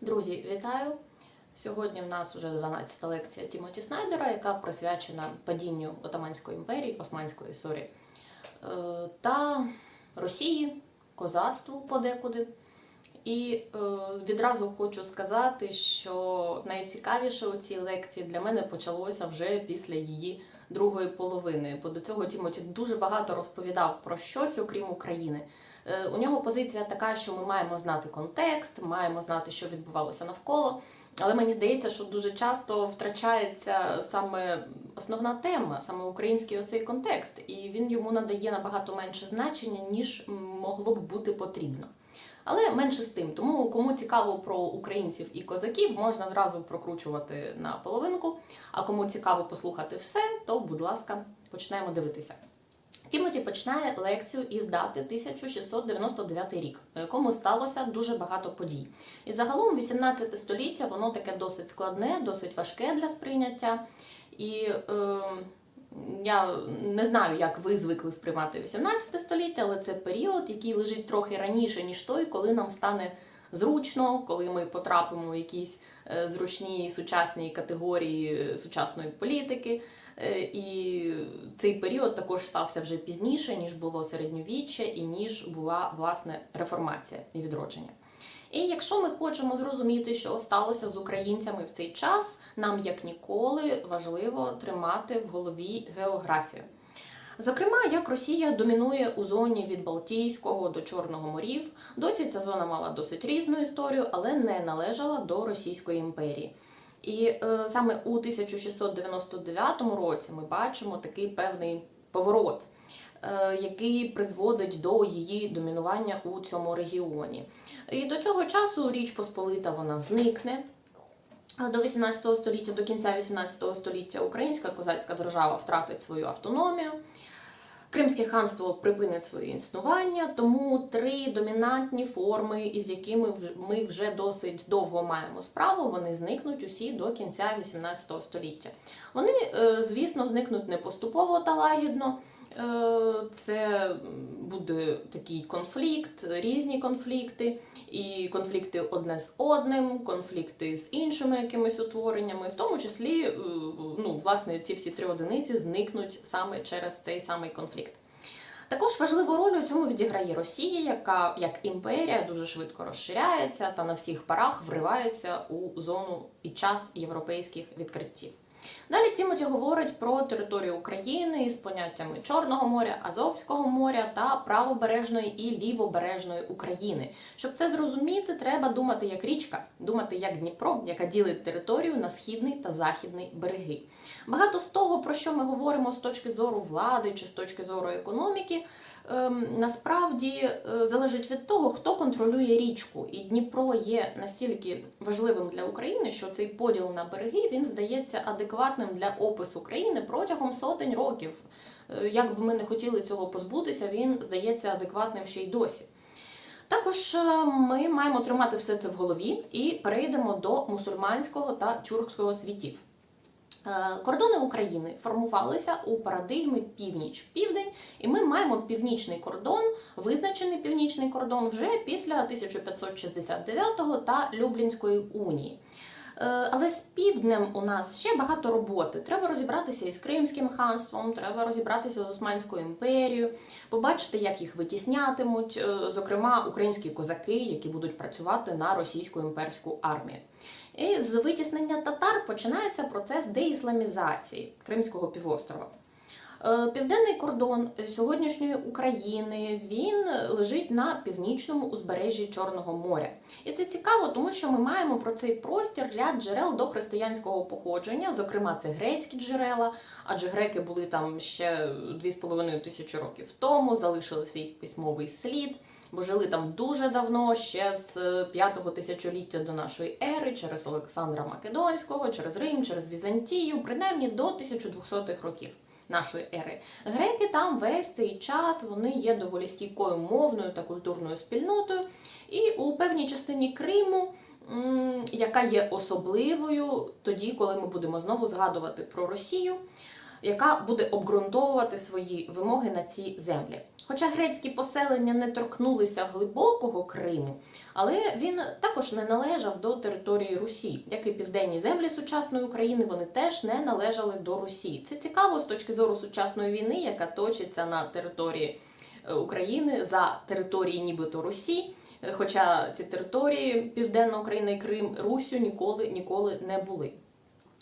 Друзі, вітаю! Сьогодні в нас вже 12-та лекція Тімоті Снайдера, яка присвячена падінню Отаманської імперії, Османської сорі, е, та Росії, козацтву подекуди. І е, відразу хочу сказати, що найцікавіше у цій лекції для мене почалося вже після її другої половини. Бо до цього Тімоті дуже багато розповідав про щось, окрім України. Е, У нього позиція така, що ми маємо знати контекст, маємо знати, що відбувалося навколо. Але мені здається, що дуже часто втрачається саме основна тема, саме український оцей контекст, і він йому надає набагато менше значення, ніж могло б бути потрібно. Але менше з тим, тому кому цікаво про українців і козаків, можна зразу прокручувати на половинку. А кому цікаво послухати все, то, будь ласка, почнемо дивитися. Тімоті починає лекцію із дати 1699 рік, у якому сталося дуже багато подій. І загалом 18 століття воно таке досить складне, досить важке для сприйняття. І е, я не знаю, як ви звикли сприймати 18 століття, але це період, який лежить трохи раніше, ніж той, коли нам стане зручно, коли ми потрапимо в якісь е, зручні сучасні категорії е, сучасної політики. Е, І цей період також стався вже пізніше, ніж було середньовіччя і ніж була власне реформація і відродження. І якщо ми хочемо зрозуміти, що сталося з українцями в цей час, нам як ніколи важливо тримати в голові географію. Зокрема, як Росія домінує у зоні від Балтійського до Чорного морів, досі ця зона мала досить різну історію, але не належала до Російської імперії. І е, саме у 1699 році ми бачимо такий певний поворот, е, який призводить до її домінування у цьому регіоні. І до цього часу Річ Посполита вона зникне. До 18 століття, до кінця 18 століття українська козацька держава втратить свою автономію. Кримське ханство припинить своє існування, тому три домінантні форми, із якими ми вже досить довго маємо справу, вони зникнуть усі до кінця 18 століття. Вони, е, звісно, зникнуть не поступово та лагідно. Е, Це буде такий конфлікт, різні конфлікти, і конфлікти одне з одним, конфлікти з іншими якимись утвореннями, в тому числі, е, ну, власне, ці всі три одиниці зникнуть саме через цей самий конфлікт. Також важливу роль у цьому відіграє Росія, яка як імперія дуже швидко розширяється та на всіх парах вривається у зону під час європейських відкриттів. Далі Тімоті говорить про територію України з поняттями Чорного моря, Азовського моря та правобережної і лівобережної України. Щоб це зрозуміти, треба думати як річка, думати як Дніпро, яка ділить територію на східний та західний береги. Багато з того, про що ми говоримо з точки зору влади чи з точки зору економіки, насправді е, залежить від того, хто контролює річку. І Дніпро є настільки важливим для України, що цей поділ на береги він здається адекватним для опису країни протягом сотень років. Е, Як би ми не хотіли цього позбутися, він здається адекватним ще й досі. Також е, ми маємо тримати все це в голові і перейдемо до мусульманського та тюркського світів. Е, Кордони України формувалися у парадигмі північ-південь, і ми маємо північний кордон, визначений північний кордон вже після 1569 та Люблінської унії. Е, Але з півднем у нас ще багато роботи. Треба розібратися із Кримським ханством, треба розібратися з Османською імперією, побачити, як їх витіснятимуть, е, зокрема українські козаки, які будуть працювати на російську імперську армію. І з витіснення татар починається процес деісламізації Кримського півострова. Е, Південний кордон сьогоднішньої України він лежить на північному узбережжі Чорного моря. І це цікаво, тому що ми маємо про цей простір ряд джерел до християнського походження, зокрема, це грецькі джерела, адже греки були там ще 2,5 тисячі років тому, залишили свій письмовий слід, бо жили там дуже давно, ще з 5 тисячоліття до нашої ери, через Олександра Македонського, через Рим, через Візантію, принаймні до 1200-х років нашої ери. Греки там весь цей час вони є доволі стійкою мовною та культурною спільнотою. І у певній частині Криму, яка є особливою тоді, коли ми будемо знову згадувати про Росію. Яка буде обґрунтовувати свої вимоги на ці землі. Хоча грецькі поселення не торкнулися глибокого Криму, але він також не належав до території Русі, як і південні землі сучасної України, вони теж не належали до Русі. Це цікаво з точки зору сучасної війни, яка точиться на території е, України за території нібито Русі. Хоча ці території Південна Україна і Крим Русю ніколи ніколи не були.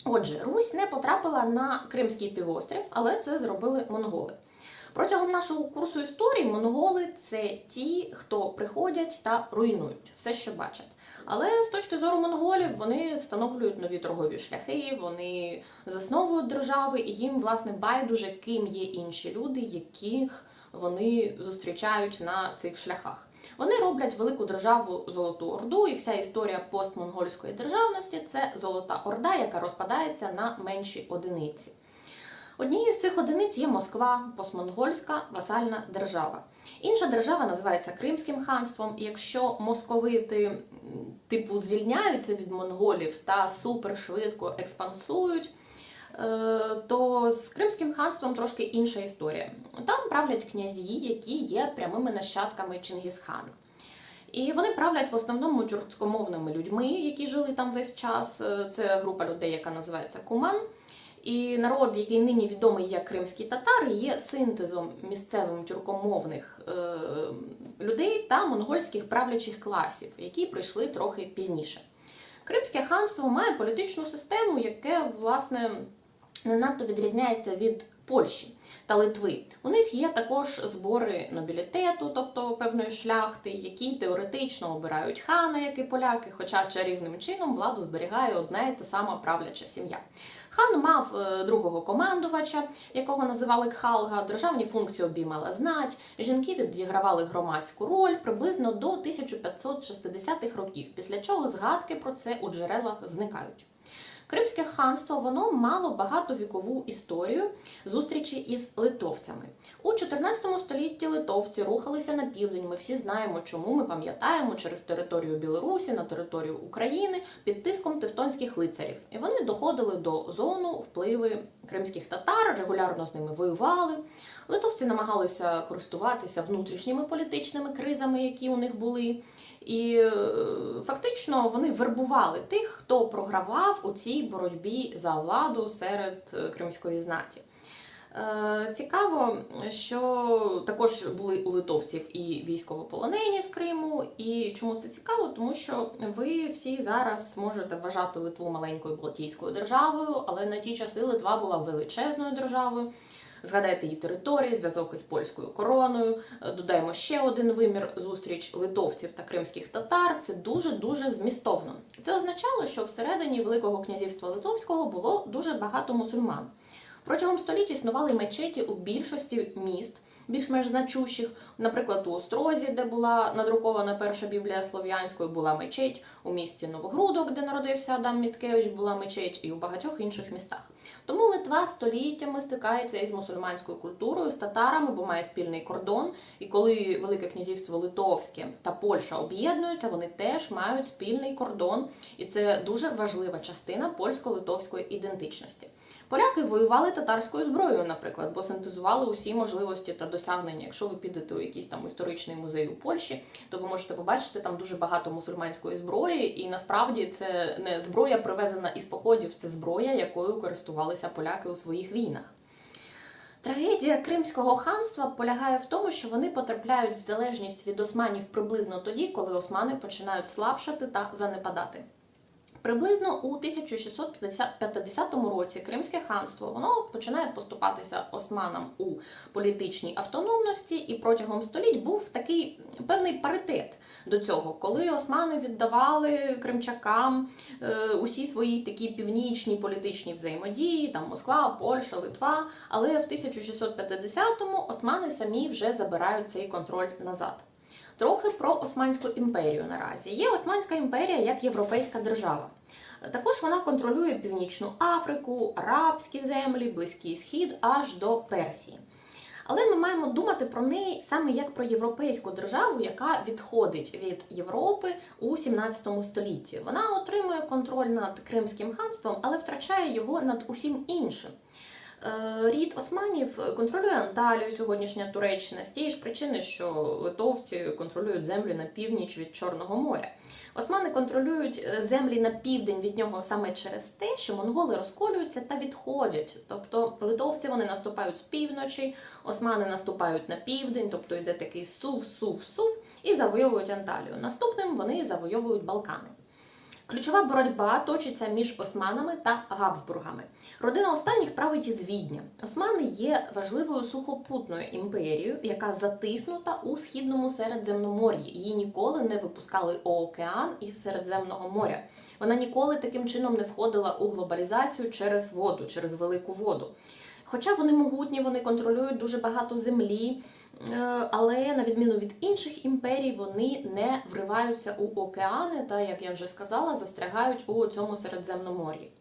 Отже, Русь не потрапила на Кримський півострів, але це зробили монголи. Протягом нашого курсу історії монголи це ті, хто приходять та руйнують все, що бачать. Але з точки зору монголів вони встановлюють нові торгові шляхи, вони засновують держави, і їм власне байдуже, ким є інші люди, яких вони зустрічають на цих шляхах. Вони роблять велику державу Золоту Орду, і вся історія постмонгольської державності це Золота Орда, яка розпадається на менші одиниці. Однією з цих одиниць є Москва, постмонгольська васальна держава. Інша держава називається Кримським ханством. Якщо московити типу звільняються від монголів та супершвидко експансують, то з Кримським ханством трошки інша історія. Там правлять князі, які є прямими нащадками Чингісхана. І вони правлять в основному тюркськомовними людьми, які жили там весь час. Е, Це група людей, яка називається Куман. І народ, який нині відомий як кримські татари, є синтезом місцевим тюркомовних е, людей та монгольських правлячих класів, які прийшли трохи пізніше. Кримське ханство має політичну систему, яке, власне, не надто відрізняється від Польщі та Литви. У них є також збори нобілітету, тобто певної шляхти, які теоретично обирають хана, як і поляки, хоча чарівним чином владу зберігає одна і та сама правляча сім'я. Хан мав е, другого командувача, якого називали Кхалга, державні функції обіймала знать, жінки відігравали громадську роль приблизно до 1560-х років, після чого згадки про це у джерелах зникають. Кримське ханство воно мало багатовікову історію зустрічі із литовцями. У 14 столітті литовці рухалися на південь. Ми всі знаємо, чому ми пам'ятаємо через територію Білорусі на територію України під тиском тевтонських лицарів. І вони доходили до зону впливи кримських татар, регулярно з ними воювали. Литовці намагалися користуватися внутрішніми політичними кризами, які у них були. І е, фактично вони вербували тих, хто програвав у цій боротьбі за владу серед е, кримської знаті. Е, Цікаво, що також були у литовців і військовополонені з Криму. І чому це цікаво? Тому що ви всі зараз можете вважати Литву маленькою Балтійською державою, але на ті часи Литва була величезною державою. Згадайте її території, зв'язок із польською короною. Е, Додаємо ще один вимір зустріч литовців та кримських татар. Це дуже дуже змістовно. Це означало, що всередині Великого князівства Литовського було дуже багато мусульман. Протягом століть існували мечеті у більшості міст, більш-менш значущих. Наприклад, у Острозі, де була надрукована перша біблія слов'янською, була мечеть. У місті Новогрудок, де народився Адам Міцкевич, була мечеть, і у багатьох інших містах. Тому Литва століттями стикається із мусульманською культурою, з татарами, бо має спільний кордон. І коли Велике князівство Литовське та Польща об'єднуються, вони теж мають спільний кордон, і це дуже важлива частина польсько-литовської ідентичності. Поляки воювали татарською зброєю, наприклад, бо синтезували усі можливості та досягнення. Якщо ви підете у якийсь там історичний музей у Польщі, то ви можете побачити там дуже багато мусульманської зброї, і насправді це не зброя привезена із походів, це зброя, якою користувалися поляки у своїх війнах. Трагедія Кримського ханства полягає в тому, що вони потрапляють в залежність від османів приблизно тоді, коли османи починають слабшати та занепадати. Приблизно у 1650 році Кримське ханство воно починає поступатися османам у політичній автономності, і протягом століть був такий певний паритет до цього, коли османи віддавали кримчакам е, усі свої такі північні політичні взаємодії, там Москва, Польща, Литва. Але в 1650-му османи самі вже забирають цей контроль назад. Трохи про Османську імперію наразі. Є Османська імперія як європейська держава. Також вона контролює Північну Африку, Арабські землі, Близький Схід аж до Персії. Але ми маємо думати про неї саме як про європейську державу, яка відходить від Європи у 17 столітті. Вона отримує контроль над Кримським ханством, але втрачає його над усім іншим. Е, Рід Османів контролює Анталію, сьогоднішня Туреччина, з тієї ж причини, що литовці контролюють землі на північ від Чорного моря. Османи контролюють е, землі на південь від нього саме через те, що монголи розколюються та відходять. Тобто литовці вони наступають з півночі, османи наступають на південь, тобто йде такий сув, сув, сув, і завойовують Анталію. Наступним вони завойовують Балкани. Ключова боротьба точиться між османами та Габсбургами. Родина останніх править із Відня. Османи є важливою сухопутною імперією, яка затиснута у східному Середземномор'ї. Її ніколи не випускали океан із Середземного моря. Вона ніколи таким чином не входила у глобалізацію через воду, через велику воду. Хоча вони могутні, вони контролюють дуже багато землі, але на відміну від інших імперій, вони не вриваються у океани та, як я вже сказала, застрягають у цьому Середземномор'ї.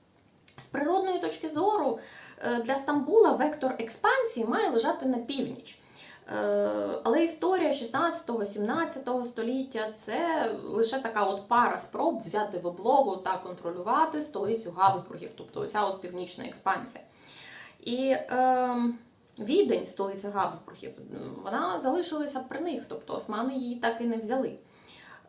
З природної точки зору е, для Стамбула вектор експансії має лежати на північ. Е, Але історія 16-17 століття це лише така от пара спроб взяти в облогу та контролювати столицю Габсбургів, тобто оця от північна експансія. І е, Відень, столиця Габсбургів, вона залишилася при них, тобто османи її так і не взяли.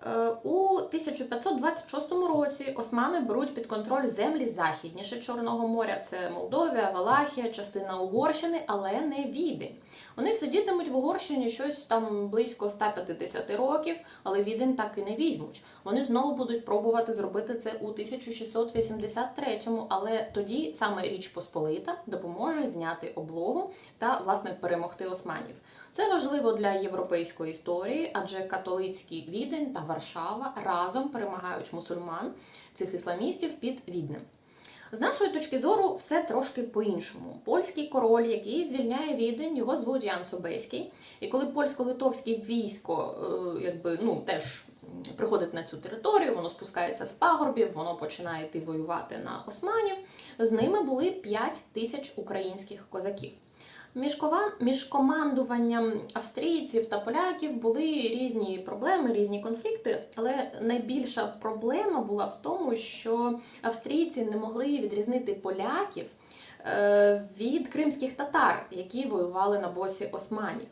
Е, У 1526 році османи беруть під контроль землі західніше Чорного моря. Це Молдовія, Валахія, частина Угорщини, але не Відень. Вони сидітимуть в Угорщині щось там близько 150 років, але Відень так і не візьмуть. Вони знову будуть пробувати зробити це у 1683-му, але тоді саме Річ Посполита допоможе зняти облогу та власне перемогти османів. Це важливо для європейської історії, адже католицький Відень та Варшава разом перемагають мусульман цих ісламістів під Віднем. З нашої точки зору, все трошки по-іншому. Польський король, який звільняє Відень, його звуть Ян Собеський. І коли польсько-литовське військо, е, якби ну теж приходить на цю територію, воно спускається з пагорбів, воно починає йти воювати на османів. З ними були 5 тисяч українських козаків. Між, командуванням австрійців та поляків були різні проблеми, різні конфлікти, але найбільша проблема була в тому, що австрійці не могли відрізнити поляків е, від кримських татар, які воювали на босі османів.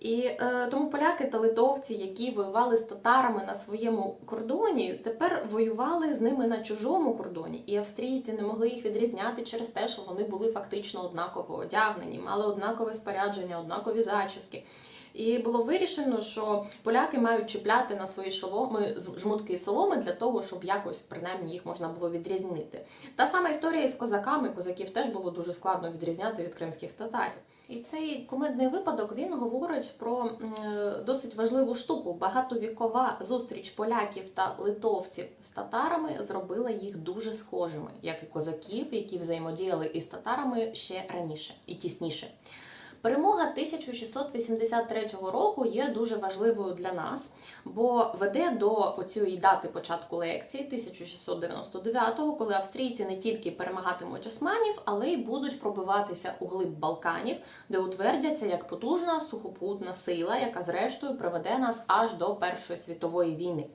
І е, тому поляки та литовці, які воювали з татарами на своєму кордоні, тепер воювали з ними на чужому кордоні. І австрійці не могли їх відрізняти через те, що вони були фактично однаково одягнені, мали однакове спорядження, однакові зачіски. І було вирішено, що поляки мають чіпляти на свої шоломи жмутки соломи для того, щоб якось принаймні їх можна було відрізнити. Та сама історія із козаками. Козаків теж було дуже складно відрізняти від кримських татарів. І цей кумедний випадок він говорить про досить важливу штуку. Багатовікова зустріч поляків та литовців з татарами зробила їх дуже схожими, як і козаків, які взаємодіяли із татарами ще раніше і тісніше. Перемога 1683 року є дуже важливою для нас, бо веде до цієї дати початку лекції 1699-го, коли австрійці не тільки перемагатимуть османів, але й будуть пробиватися у глиб Балканів, де утвердяться як потужна сухопутна сила, яка зрештою приведе нас аж до Першої світової війни.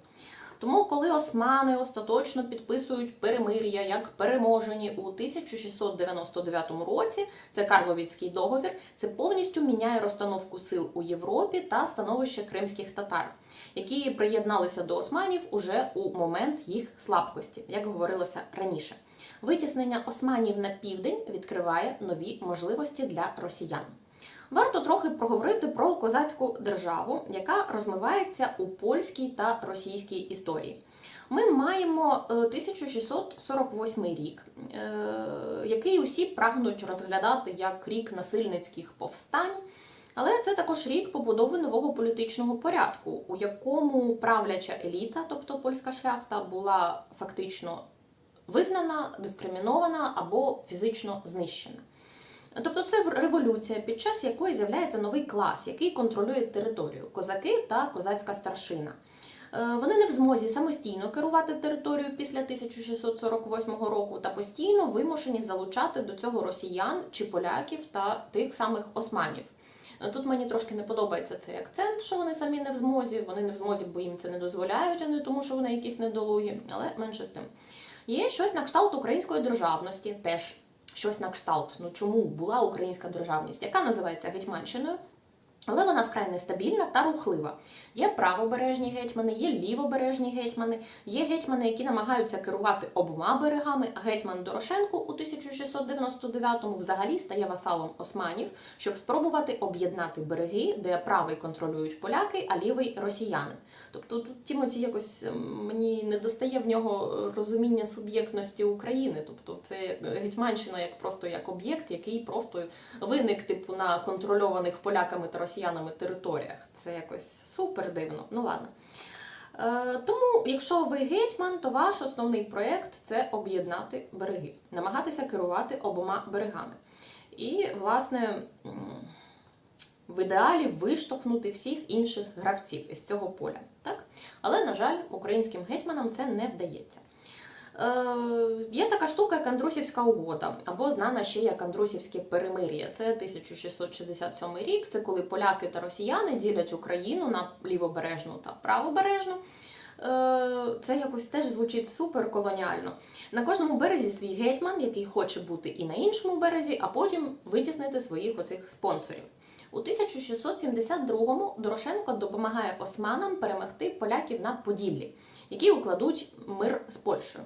Тому, коли османи остаточно підписують перемир'я як переможені у 1699 році, це Карловіцький договір, це повністю міняє розстановку сил у Європі та становище кримських татар, які приєдналися до османів уже у момент їх слабкості, як говорилося раніше. Витіснення османів на південь відкриває нові можливості для росіян. Варто трохи проговорити про козацьку державу, яка розмивається у польській та російській історії. Ми маємо е, 1648 рік, е, який усі прагнуть розглядати як рік насильницьких повстань. Але це також рік побудови нового політичного порядку, у якому правляча еліта, тобто польська шляхта, була фактично вигнана, дискримінована або фізично знищена. Тобто це революція, під час якої з'являється новий клас, який контролює територію козаки та козацька старшина. Е, Вони не в змозі самостійно керувати територією після 1648 року та постійно вимушені залучати до цього росіян чи поляків та тих самих османів. Е, Тут мені трошки не подобається цей акцент, що вони самі не в змозі. Вони не в змозі, бо їм це не дозволяють, а не тому, що вони якісь недолугі, але менше з тим. Є щось на кшталт української державності, теж щось на кшталт. Ну чому була українська державність, яка називається Гетьманщиною? Але вона вкрай нестабільна та рухлива. Є правобережні гетьмани, є лівобережні гетьмани, є гетьмани, які намагаються керувати обома берегами. А гетьман Дорошенко у 1699-му взагалі стає васалом османів, щоб спробувати об'єднати береги, де правий контролюють поляки, а лівий росіяни. Тобто тут Тімоті якось ем, мені не достає в нього розуміння суб'єктності України. Тобто це гетьманщина як просто як об'єкт, який просто виник типу на контрольованих поляками та росіянами територіях. Це якось супер дивно. Ну ладно. Е, Тому, якщо ви гетьман, то ваш основний проєкт це об'єднати береги, намагатися керувати обома берегами. І, власне, в ідеалі виштовхнути всіх інших гравців із цього поля. Так? Але, на жаль, українським гетьманам це не вдається. Е, є така штука, як Андрусівська угода, або знана ще як Андрусівське перемир'я. Це 1667 рік. Це коли поляки та росіяни ділять Україну на лівобережну та правобережну. Е, Це якось теж звучить супер колоніально. На кожному березі свій гетьман, який хоче бути і на іншому березі, а потім витіснити своїх оцих спонсорів. У 1672-му Дорошенко допомагає османам перемогти поляків на Поділлі, які укладуть мир з Польщею.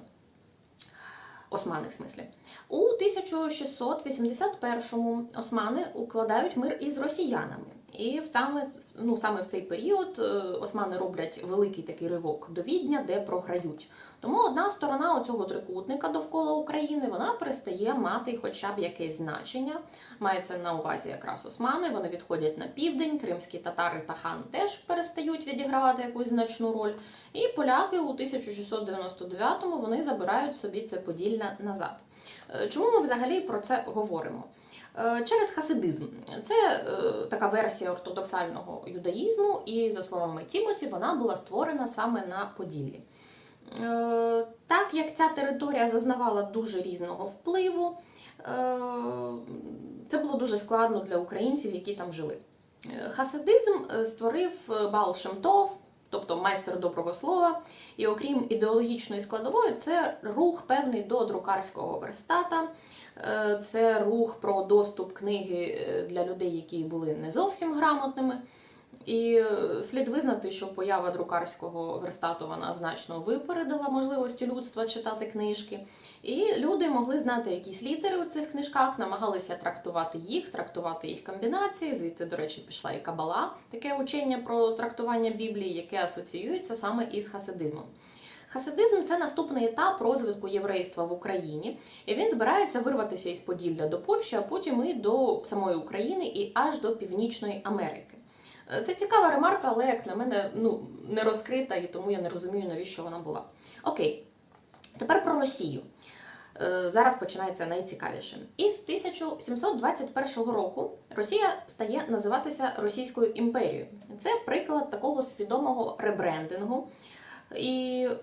Османи, в смислі. У 1681-му османи укладають мир із росіянами. І саме, ну, саме в цей період е, османи роблять великий такий ривок до Відня, де програють. Тому одна сторона оцього трикутника довкола України вона перестає мати хоча б якесь значення. Мається на увазі якраз османи. Вони відходять на південь, кримські татари та хан теж перестають відігравати якусь значну роль. І поляки у 1699-му вони забирають собі це Поділля назад. Е, Чому ми взагалі про це говоримо? Е, Через хасидизм. Це е, така версія ортодоксального юдаїзму, і, за словами Тімоті, вона була створена саме на Поділлі. Е, Так як ця територія зазнавала дуже різного впливу, е, це було дуже складно для українців, які там жили. Е, Хасидизм створив Баал Шемтов, тобто майстер доброго слова, і окрім ідеологічної складової, це рух певний до друкарського верстата. Це рух про доступ книги для людей, які були не зовсім грамотними. І е, слід визнати, що поява друкарського верстату вона значно випередила можливості людства читати книжки. І люди могли знати якісь літери у цих книжках, намагалися трактувати їх, трактувати їх комбінації. Звідти, до речі, пішла і кабала, таке учення про трактування Біблії, яке асоціюється саме із хасидизмом. Хасидизм це наступний етап розвитку єврейства в Україні, і він збирається вирватися із Поділля до Польщі, а потім і до самої України і аж до Північної Америки. Е, Це цікава ремарка, але як на мене ну, не розкрита, і тому я не розумію, навіщо вона була. Окей, тепер про Росію. Е, Зараз починається найцікавіше. Із 1721 року Росія стає називатися Російською імперією. Це приклад такого свідомого ребрендингу. І е,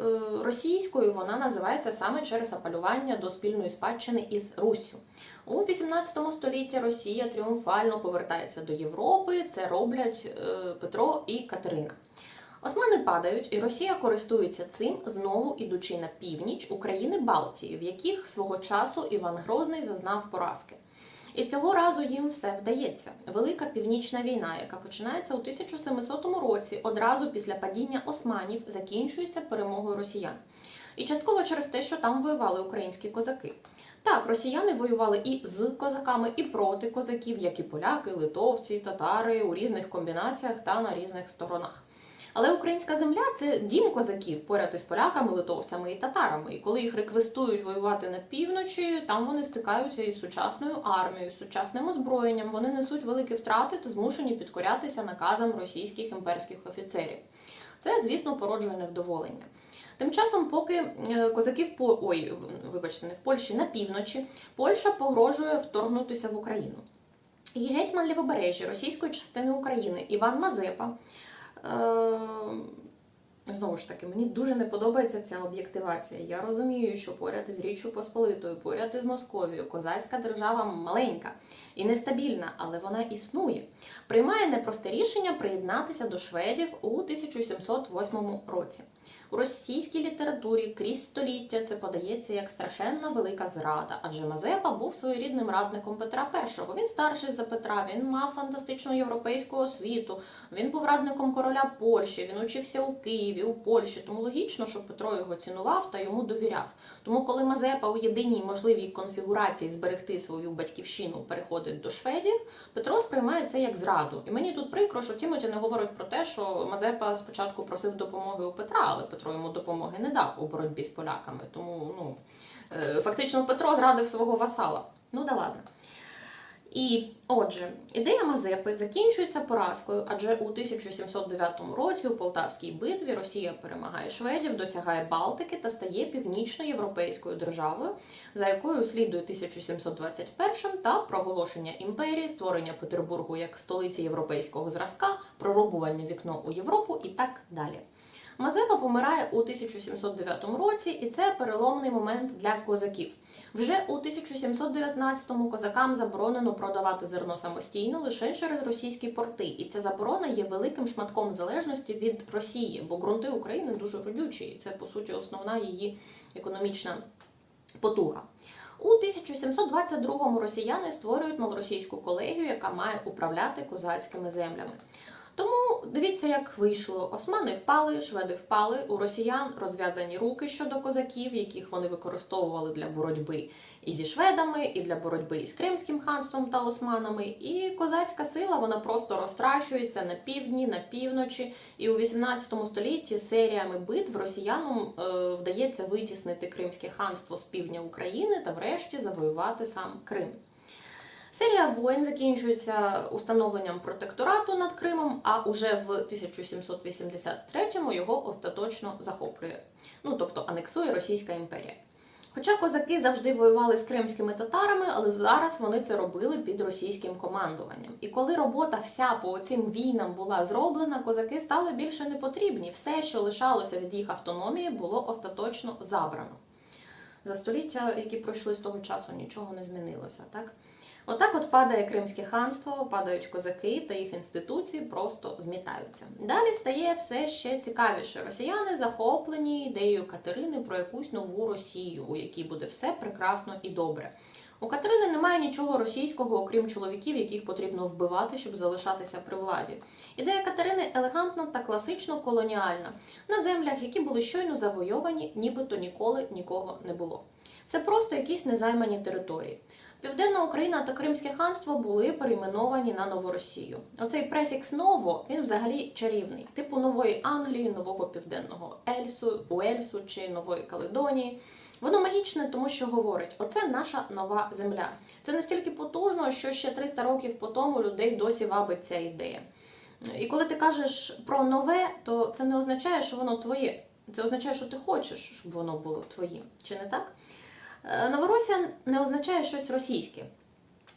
російською вона називається саме через апелювання до спільної спадщини із Руссю. У 18 столітті Росія тріумфально повертається до Європи. Це роблять е, Петро і Катерина. Османи падають, і Росія користується цим, знову ідучи на північ України Балтії, в яких свого часу Іван Грозний зазнав поразки. І цього разу їм все вдається. Велика північна війна, яка починається у 1700 році, одразу після падіння османів, закінчується перемогою росіян. І частково через те, що там воювали українські козаки. Так, росіяни воювали і з козаками, і проти козаків, як і поляки, литовці, татари у різних комбінаціях та на різних сторонах. Але українська земля це дім козаків поряд із поляками, литовцями і татарами. І коли їх реквестують воювати на півночі, там вони стикаються із сучасною армією, з сучасним озброєнням. Вони несуть великі втрати та змушені підкорятися наказам російських імперських офіцерів. Це, звісно, породжує невдоволення. Тим часом, поки е, козаки в По- ой, вибачте, не в Польщі, на півночі, Польща погрожує вторгнутися в Україну. І гетьман лівобережжя російської частини України Іван Мазепа. Е, Знову ж таки, мені дуже не подобається ця об'єктивація. Я розумію, що поряд із Річчю Посполитою, поряд із Московією, козацька держава маленька і нестабільна, але вона існує. Приймає непросте рішення приєднатися до шведів у 1708 році. У російській літературі крізь століття це подається як страшенна велика зрада, адже Мазепа був своєрідним радником Петра І. Він старший за Петра, він мав фантастичну європейську освіту, він був радником короля Польщі, він учився у Києві, у Польщі. Тому логічно, що Петро його цінував та йому довіряв. Тому, коли Мазепа у єдиній можливій конфігурації зберегти свою батьківщину переходить до шведів, Петро сприймає це як зраду. І мені тут прикро, що Тімоті не говорить про те, що Мазепа спочатку просив допомоги у Петра, але Петро йому допомоги не дав у боротьбі з поляками. Тому ну е, фактично Петро зрадив свого васала. Ну да ладно. І отже, ідея Мазепи закінчується поразкою, адже у 1709 році у Полтавській битві Росія перемагає шведів, досягає Балтики та стає північноєвропейською державою, за якою слідує 1721 та проголошення імперії, створення Петербургу як столиці європейського зразка, прорубування вікно у Європу і так далі. Мазепа помирає у 1709 році, і це переломний момент для козаків. Вже у 1719-му козакам заборонено продавати зерно самостійно лише через російські порти, і ця заборона є великим шматком залежності від Росії, бо ґрунти України дуже родючі, і це по суті основна її економічна потуга. У 1722-му росіяни створюють малоросійську колегію, яка має управляти козацькими землями. Тому дивіться, як вийшло. Османи впали, шведи впали. У росіян розв'язані руки щодо козаків, яких вони використовували для боротьби і зі шведами, і для боротьби із Кримським ханством та османами. І козацька сила вона просто розтрачується на півдні, на півночі. І у 18 столітті серіями битв росіянам е, вдається витіснити Кримське ханство з півдня України та, врешті, завоювати сам Крим. Серія воєн закінчується установленням протекторату над Кримом, а уже в 1783-му його остаточно захоплює, ну тобто анексує Російська імперія. Хоча козаки завжди воювали з кримськими татарами, але зараз вони це робили під російським командуванням. І коли робота вся по цим війнам була зроблена, козаки стали більше не потрібні. Все, що лишалося від їх автономії, було остаточно забрано. За століття, які пройшли з того часу, нічого не змінилося, так? Отак от падає Кримське ханство, падають козаки та їх інституції просто змітаються. Далі стає все ще цікавіше. Росіяни захоплені ідеєю Катерини про якусь нову Росію, у якій буде все прекрасно і добре. У Катерини немає нічого російського, окрім чоловіків, яких потрібно вбивати, щоб залишатися при владі. Ідея Катерини елегантна та класично колоніальна на землях, які були щойно завойовані, нібито ніколи нікого не було. Це просто якісь незаймані території. Південна Україна та Кримське ханство були перейменовані на Новоросію. Оцей префікс ново він взагалі чарівний, типу нової Англії, нового південного Ельсу, Уельсу чи Нової Каледонії. Воно магічне, тому що говорить: оце наша нова земля. Це настільки потужно, що ще 300 років по тому людей досі вабить ця ідея. І коли ти кажеш про нове, то це не означає, що воно твоє. Це означає, що ти хочеш, щоб воно було твоїм. Чи не так? Е, Новоросія не означає щось російське.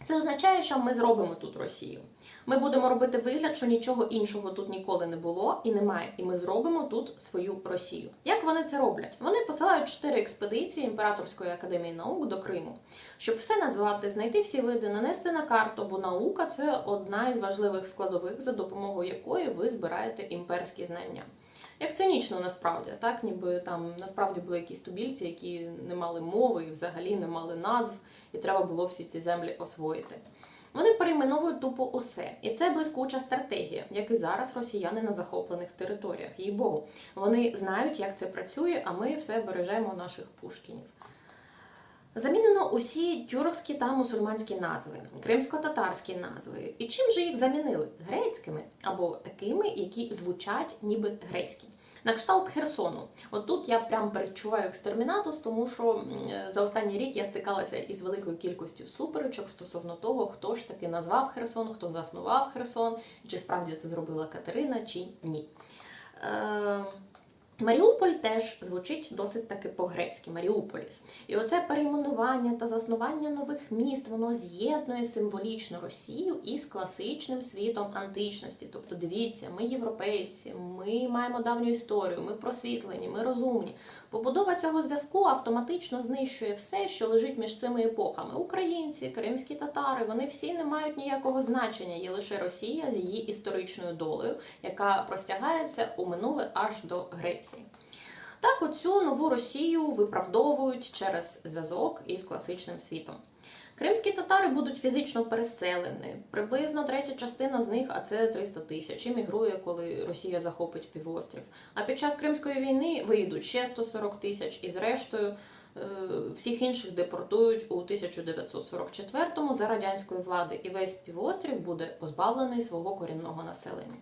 Це означає, що ми зробимо тут Росію. Ми будемо робити вигляд, що нічого іншого тут ніколи не було і немає. І ми зробимо тут свою Росію. Як вони це роблять? Вони посилають чотири експедиції Імператорської академії наук до Криму, щоб все назвати, знайти всі види, нанести на карту, бо наука це одна із важливих складових, за допомогою якої ви збираєте імперські знання. Як цинічно насправді, так ніби там насправді були якісь тубільці, які не мали мови і взагалі не мали назв, і треба було всі ці землі освоїти. Вони перейменовують тупо усе, і це блискуча стратегія, як і зараз росіяни на захоплених територіях. Їй Богу, вони знають, як це працює, а ми все бережемо наших пушкінів. Замінено усі тюркські та мусульманські назви, кримсько-татарські назви. І чим же їх замінили? Грецькими або такими, які звучать ніби грецькі. На кшталт Херсону. От тут я прям перечуваю екстермінатус, тому що за останній рік я стикалася із великою кількістю суперечок стосовно того, хто ж таки назвав Херсон, хто заснував Херсон, чи справді це зробила Катерина, чи ні. Е, Маріуполь теж звучить досить таки по-грецьки Маріуполіс. І оце перейменування та заснування нових міст воно з'єднує символічно Росію із класичним світом античності. Тобто, дивіться, ми європейці, ми маємо давню історію, ми просвітлені, ми розумні. Побудова цього зв'язку автоматично знищує все, що лежить між цими епохами. Українці, кримські татари, вони всі не мають ніякого значення. Є лише Росія з її історичною долею, яка простягається у минуле аж до Греції. Так, оцю нову Росію виправдовують через зв'язок із класичним світом. Кримські татари будуть фізично переселені. Приблизно третя частина з них, а це 300 тисяч, іммігрує, коли Росія захопить півострів. А під час Кримської війни вийдуть ще 140 тисяч, і зрештою е, всіх інших депортують у 1944-му за радянської влади, і весь півострів буде позбавлений свого корінного населення.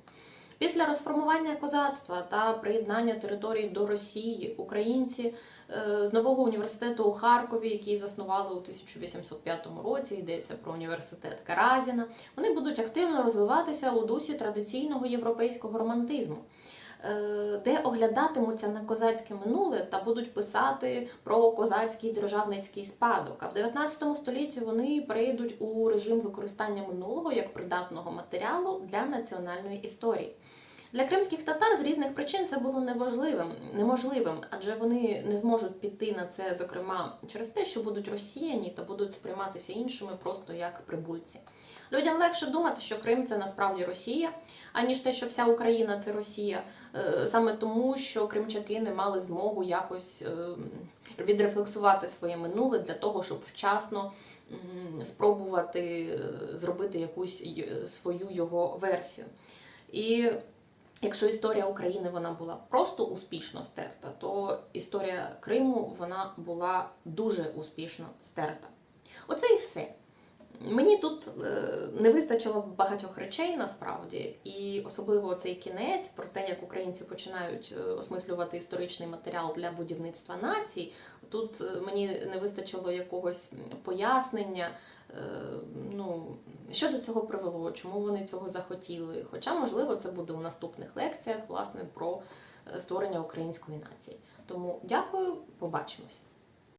Після розформування козацтва та приєднання територій до Росії українці е, з нового університету у Харкові, який заснували у 1805 році, йдеться про університет Каразіна, вони будуть активно розвиватися у дусі традиційного європейського романтизму. Е, Де оглядатимуться на козацьке минуле та будуть писати про козацький державницький спадок. А в 19 столітті вони перейдуть у режим використання минулого як придатного матеріалу для національної історії. Для кримських татар з різних причин це було неважливим, неможливим, адже вони не зможуть піти на це, зокрема, через те, що будуть розсіяні та будуть сприйматися іншими просто як прибульці. Людям легше думати, що Крим це насправді Росія, аніж те, що вся Україна це Росія, Е, саме тому, що кримчаки не мали змогу якось е, відрефлексувати своє минуле для того, щоб вчасно спробувати е, зробити якусь свою його версію. І Якщо історія України вона була просто успішно стерта, то історія Криму вона була дуже успішно стерта. Оце і все. Мені тут е, не вистачило багатьох речей насправді, і особливо цей кінець про те, як українці починають е, осмислювати історичний матеріал для будівництва націй. Тут е, мені не вистачило якогось пояснення. Е, Ну, що до цього привело, чому вони цього захотіли? Хоча, можливо, це буде у наступних лекціях, власне, про е, створення української нації. Тому дякую, побачимось.